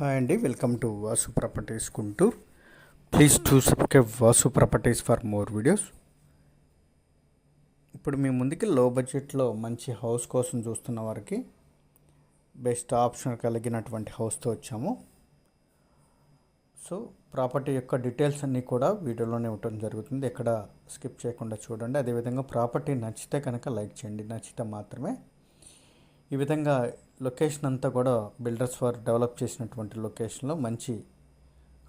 Hi అండి. Welcome to Vasu properties Guntur. Please to subscribe Vasu properties for more videos. ఇప్పుడు మీ ముందుకి లో బడ్జెట్లో మంచి హౌస్ కోసం చూస్తున్న వారికి బెస్ట్ ఆప్షన్ కలిగినటువంటి హౌస్తో వచ్చాము. సో ప్రాపర్టీ యొక్క డీటెయిల్స్ అన్నీ కూడా వీడియోలోనే ఇవ్వటం జరుగుతుంది. ఎక్కడ స్కిప్ చేయకుండా చూడండి. అదేవిధంగా ప్రాపర్టీ నచ్చితే కనుక లైక్ చేయండి. నచ్చితే మాత్రమే. ఈ విధంగా లొకేషన్ అంతా కూడా బిల్డర్స్ వారు డెవలప్ చేసినటువంటి లొకేషన్లో మంచి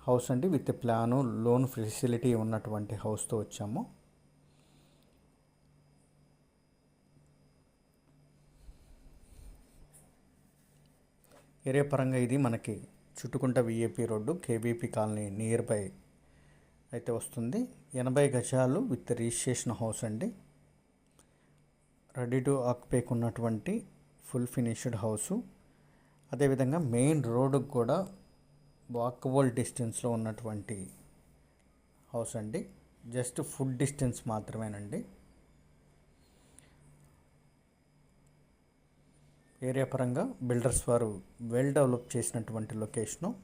హౌస్ అండి విత్ ప్లాను లోన్ ఫెసిలిటీ ఉన్నటువంటి హౌస్తో వచ్చాము. ఏరియా పరంగా ఇది మనకి Chuttugunta VAP road KBP colony nearby అయితే వస్తుంది. ఎనభై గజాలు విత్ రిజిస్ట్రేషన్ హౌస్ అండి. రెడీ టు ఆక్యుపేక్ ఉన్నటువంటి ఫుల్ ఫినిష్డ్ హౌసు. అదేవిధంగా మెయిన్ రోడ్డుకు కూడా వాకబుల్ డిస్టెన్స్లో ఉన్నటువంటి హౌస్ అండి. జస్ట్ ఫుడ్ డిస్టెన్స్ మాత్రమేనండి. ఏరియా పరంగా బిల్డర్స్ వారు వెల్ డెవలప్ చేసినటువంటి లొకేషను.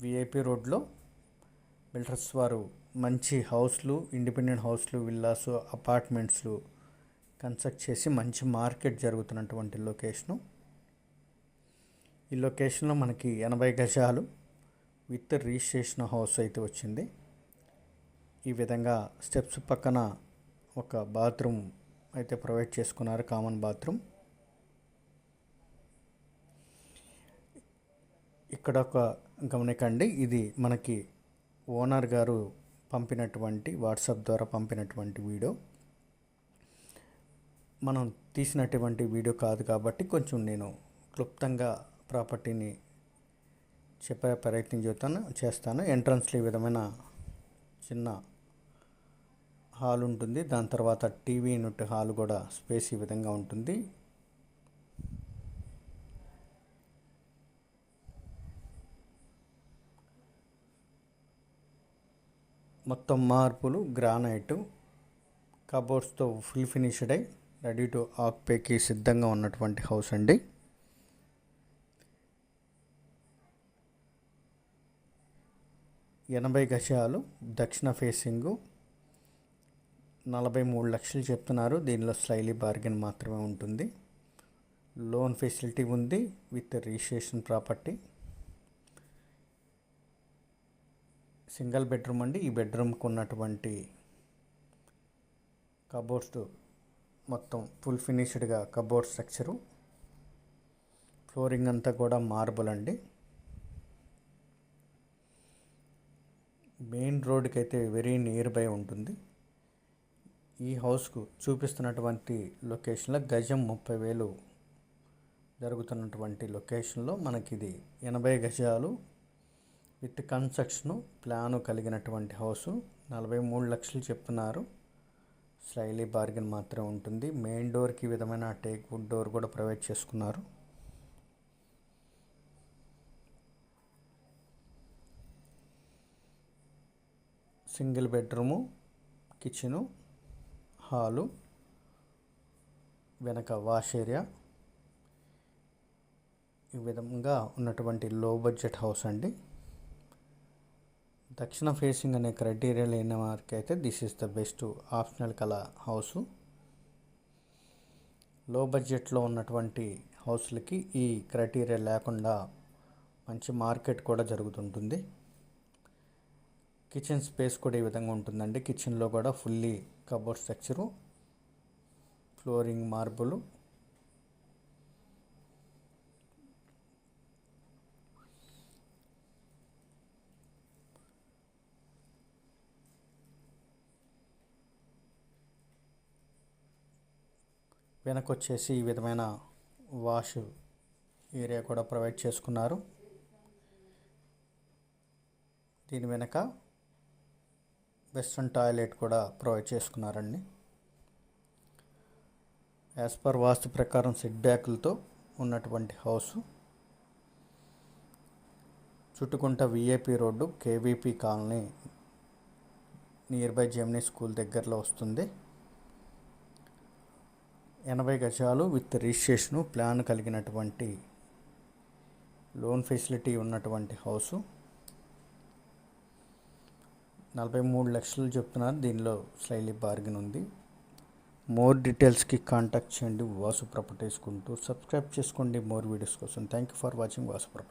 విఐపి రోడ్లో బిల్డర్స్ వారు మంచి హౌస్లు ఇండిపెండెంట్ హౌస్లు విల్లాస్ అపార్ట్మెంట్స్లు కన్స్ట్రక్ట్ చేసి మంచి మార్కెట్ జరుగుతున్నటువంటి లొకేషను. ఈ లొకేషన్లో మనకి ఎనభై గజాలు విత్ రిజిస్ట్రేషన్ హౌస్ అయితే వచ్చింది. ఈ విధంగా స్టెప్స్ పక్కన ఒక బాత్రూమ్ అయితే ప్రొవైడ్ చేసుకున్నారు కామన్ బాత్రూమ్. ఇక్కడ ఒక గమనికండి ఇది మనకి ఓనర్ గారు పంపినటువంటి వాట్సాప్ ద్వారా పంపినటువంటి వీడియో. మనం తీసినటువంటి వీడియో కాదు కాబట్టి కొంచెం నేను క్లుప్తంగా ప్రాపర్టీని చెప్పే ప్రయత్నం చేస్తాను చేస్తాను. ఎంట్రన్స్లో ఈ విధమైన చిన్న హాల్ ఉంటుంది. దాని తర్వాత టీవీ యూనిట్ హాల్ కూడా స్పేస్ ఈ విధంగా ఉంటుంది. మొత్తం మార్పులు గ్రానైట్ కబోర్డ్స్తో ఫుల్ ఫినిష్డ్ అయి రెడీ టు ఆక్పేకి సిద్ధంగా ఉన్నటువంటి హౌస్ అండి. ఎనభై గజాలు దక్షిణ ఫేసింగు. నలభై మూడు లక్షలు చెప్తున్నారు. దీనిలో స్లైలీ బార్గెన్ మాత్రమే ఉంటుంది. లోన్ ఫెసిలిటీ ఉంది with registration property. Single bedroom అండి. ఈ బెడ్రూమ్కి ఉన్నటువంటి కబోర్డ్స్ మొత్తం ఫుల్ ఫినిష్డ్గా కబోర్డ్ స్ట్రక్చరు. ఫ్లోరింగ్ అంతా కూడా మార్బుల్ అండి. మెయిన్ రోడ్కి అయితే వెరీ నియర్ బై ఉంటుంది. ఈ హౌస్కు చూపిస్తున్నటువంటి లొకేషన్లో గజం ముప్పై వేలు జరుగుతున్నటువంటి లొకేషన్లో మనకి ఇది ఎనభై గజాలు విత్ కన్స్ట్రక్షను ప్లాను కలిగినటువంటి హౌసు. నలభై మూడు లక్షలు చెప్తున్నారు. స్లైలీ బార్గెన్ మాత్రమే ఉంటుంది. మెయిన్ డోర్కి విధమైన టేక్ వుడ్ డోర్ కూడా ప్రొవైడ్ చేసుకున్నారు. సింగిల్ బెడ్రూము కిచెను హాలు వెనక వాష్ ఏరియా ఈ విధంగా ఉన్నటువంటి లో బడ్జెట్ హౌస్ అండి. దక్షిణ ఫేసింగ్ అనే క్రైటీరియా లేని వారికి అయితే this is the best optional కల హౌసు. లో బడ్జెట్లో ఉన్నటువంటి హౌస్లకి ఈ క్రైటీరియా లేకుండా మంచి మార్కెట్ కూడా జరుగుతుంటుంది. కిచెన్ స్పేస్ కూడా ఈ విధంగా ఉంటుందండి. కిచెన్లో కూడా fully cupboard structure flooring marble వెనకొచ్చేసి ఈ విధమైన వాష్ ఏరియా కూడా ప్రొవైడ్ చేసుకున్నారు. దీని వెనక వెస్ట్రన్ టాయిలెట్ కూడా ప్రొవైడ్ చేసుకున్నారండి. యాజ్ పర్ వాస్తు ప్రకారం సెట్ బ్యాక్లతో ఉన్నటువంటి house. Chuttugunta VAP road KVP colony nearby Gemini school దగ్గరలో వస్తుంది. ఎనభై గజాలు విత్ రిజిస్ట్రేషను ప్లాన్ కలిగినటువంటి లోన్ ఫెసిలిటీ ఉన్నటువంటి హౌసు. నలభై మూడు లక్షలు చెప్తున్నారు. దీనిలో స్లైలీ బార్గెన్ ఉంది. మోర్ డీటెయిల్స్కి కాంటాక్ట్ చేయండి. వాసు ప్రాపర్టీస్ గుంటూరు. సబ్స్క్రైబ్ చేసుకోండి. మోర్ వీడియోస్ కోసం. Thank you for watching Vasu property